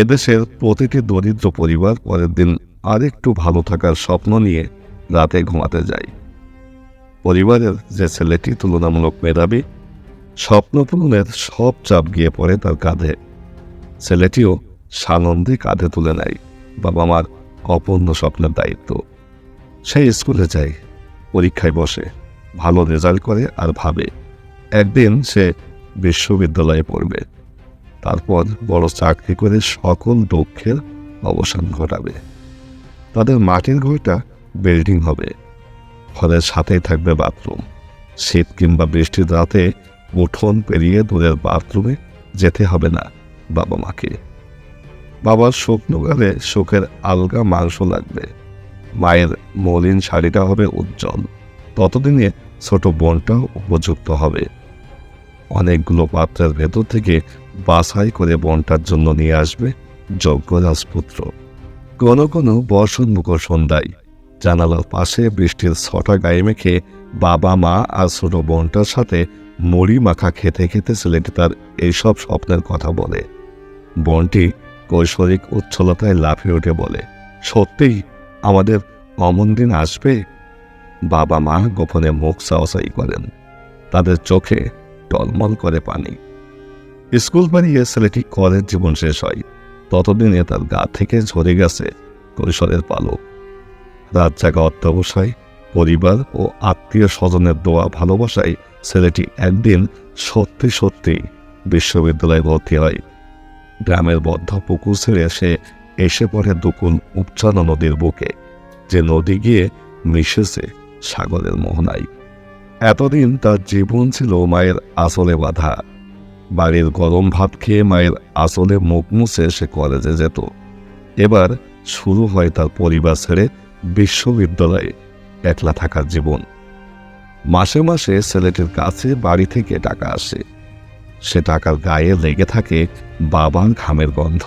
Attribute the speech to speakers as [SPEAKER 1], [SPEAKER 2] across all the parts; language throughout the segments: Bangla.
[SPEAKER 1] এদেশের প্রতিটি দরিদ্র পরিবার পরের দিন আরেকটু ভালো থাকার স্বপ্ন নিয়ে রাতে ঘুমাতে যায়। পরিবারের যে ছেলেটি তুলনামূলক মেধাবী, স্বপ্ন পূরণের সব চাপ গিয়ে পড়ে তার কাঁধে। ছেলেটিও সানন্দে কাঁধে তুলে নেয় বাবা মার অপূর্ণ স্বপ্নের দায়িত্ব। সে স্কুলে যায়, পরীক্ষায় বসে, ভালো রেজাল্ট করে আর ভাবে, একদিন সে বিশ্ববিদ্যালয়ে পড়বে। তারপর বড় চাকরি করে সকল দক্ষের অবসান ঘটাবে। তাদের মাটির ঘরটা বিল্ডিং হবে। ঘরের সাথেই থাকবে বাথরুম। শীত কিংবা বৃষ্টির রাতে উঠোন পেরিয়ে দূরের বাথরুমে যেতে হবে না বাবা মাকে। বাবার স্বপ্নকালে শোকের আলগা মাংস লাগবে। মায়ের মলিন শাড়িটা হবে উজ্জ্বল। ততদিনে ছোট বোনটাও উপযুক্ত হবে। অনেকগুলো পাত্রের ভেতর থেকে বাছাই করে বনটার জন্য নিয়ে আসবে যজ্ঞ রাজপুত্র কোনো কোনো বর্ষণ মুখর সন্ধ্যায় জানালার পাশে বৃষ্টির ছটা গায়ে মেখে বাবা মা আর ছোট বোনটার সাথে মুড়ি মাখা খেতে খেতে ছেলেটি তার এইসব স্বপ্নের কথা বলে। বনটি কৈশোরিক উচ্ছলতায় লাফিয়ে উঠে বলে, সত্যিই আমাদের অমন দিন আসবে? বাবা মা গোপনে মুখ সাওসাই করেন। তাদের চোখে টলমল করে পানি। স্কুল বাড়িয়ে ছেলেটি কলেজ জীবন শেষ হয়। ততদিনে তার গা থেকে ঝরে গেছে কৈশোরের পালক। রাত জাগা অধ্যবসায়, পরিবার ও আত্মীয় স্বজনের দোয়া ভালোবাসায় ছেলেটি একদিন সত্যি সত্যি বিশ্ববিদ্যালয়ে ভর্তি হয়। গ্রামের বদ্ধ পুকুর ছেড়ে সে এসে পড়ে দুকুল উপচানো নদীর বুকে, যে নদী গিয়ে মিশেছে সাগরের মোহনায়। এতদিন তার জীবন ছিল মায়ের আসলে বাধা। বাড়ির গরম ভাত খেয়ে মায়ের আসলে মুখ মুছে সে কলেজে যেত। এবার শুরু হয় তার পরিবার ছেড়ে বিশ্ববিদ্যালয়ে একলা থাকার জীবন। মাসে মাসে ছেলেটির কাছে বাড়ি থেকে টাকা আসে। সে টাকার গায়ে লেগে থাকে বাবার ঘামের গন্ধ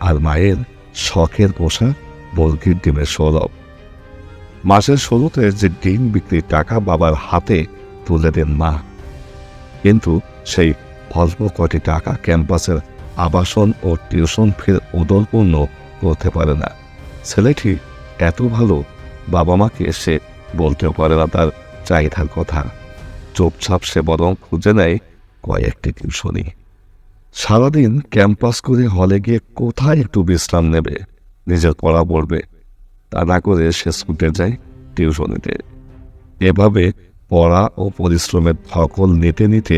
[SPEAKER 1] আর মায়ের শখের পোশাক বর্গির ডিমের সৌরভ মাসের শুরুতে যে ডিম বিক্রির টাকা বাবার হাতে তুলে দেন মা, কিন্তু সেই অল্প কটি টাকা ক্যাম্পাসের আবাসন ও টিউশন ফির উদলপূর্ণ করতে পারে না। ছেলেটি এত ভালো বাবা মাকে সে বলতেও পারে না তার চাহিদার কথা। চুপচাপ সে বরং খুঁজে নেয় কয়েকটি টিউশনি। সারাদিন ক্যাম্পাস করে হলে গিয়ে কোথায় একটু বিশ্রাম নেবে? নিজের পড়া পড়বে। তা না করে সে ছুটে যায় টিউশনিতে। এভাবে পড়া ও পরিশ্রমের ধকল নিতে নিতে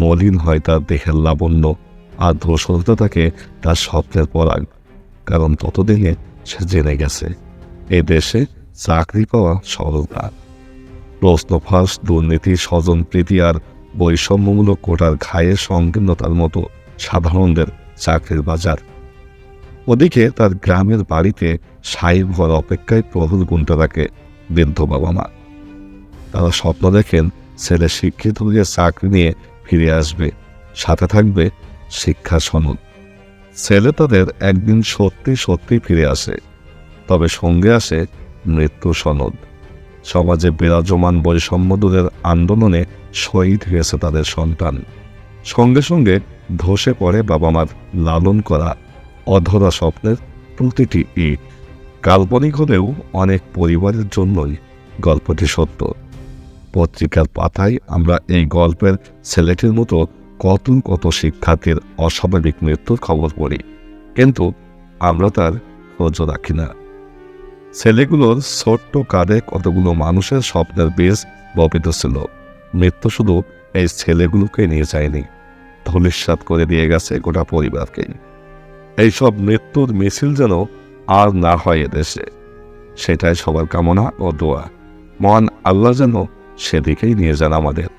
[SPEAKER 1] মলিন হয় তার দেহের লাবণ্য, আর ধূসরতা থাকে তার স্বপ্নের পরাগ, কারণ ততদিনে সে জেনে গেছে, এ দেশে চাকরি পাওয়া সরল প্রশ্ন ফাঁস, দুর্নীতি, স্বজন প্রীতি আর বৈষম্যমূলক কোটার ঘায়ে সংকীর্ণতার মতো সাধারণদের চাকরির বাজার। ওদিকে তার গ্রামের বাড়িতে সাহেব ঘর অপেক্ষায় প্রহুল গুনতে থাকে বৃদ্ধ বাবা মা তারা স্বপ্ন দেখেন ছেলে শিক্ষিত হয়ে চাকরি নিয়ে ফিরে আসবে। সাথে থাকবে শিক্ষা সনদ। ছেলে তাদের একদিন সত্যি সত্যি ফিরে আসে, তবে সঙ্গে আসে মৃত্যু সনদ। সমাজে বিরাজমান বৈষম্য দূরের আন্দোলনে শহীদ হয়েছে তাদের সন্তান। সঙ্গে সঙ্গে ধসে পড়ে বাবা মার লালন করা অধরা স্বপ্নের প্রতিটি ইট। কাল্পনিক হলেও অনেক পরিবারের জন্যই গল্পটি সত্য। পত্রিকার পাতায় আমরা এই গল্পের ছেলেটির মতো কত কত শিক্ষার্থীর অস্বাভাবিক মৃত্যুর খবর পড়ি। কিন্তু আমরা তার খোঁজও রাখি না। ছেলেগুলোর ছোট্ট কাঁধে কতগুলো মানুষের স্বপ্নের বীজ বপিত ছিল। মৃত্যু শুধু এই ছেলেগুলোকে নিয়ে যায়নি। ধূলিসাৎ করে দিয়ে গেছে গোটা পরিবারকে। এইসব মৃত্যুর মিছিল যেন আর না হয় এদেশে। সেটাই সবার কামনা ও দোয়া। মহান আল্লাহ যেন সেদিকেই নিয়ে যান আমাদের।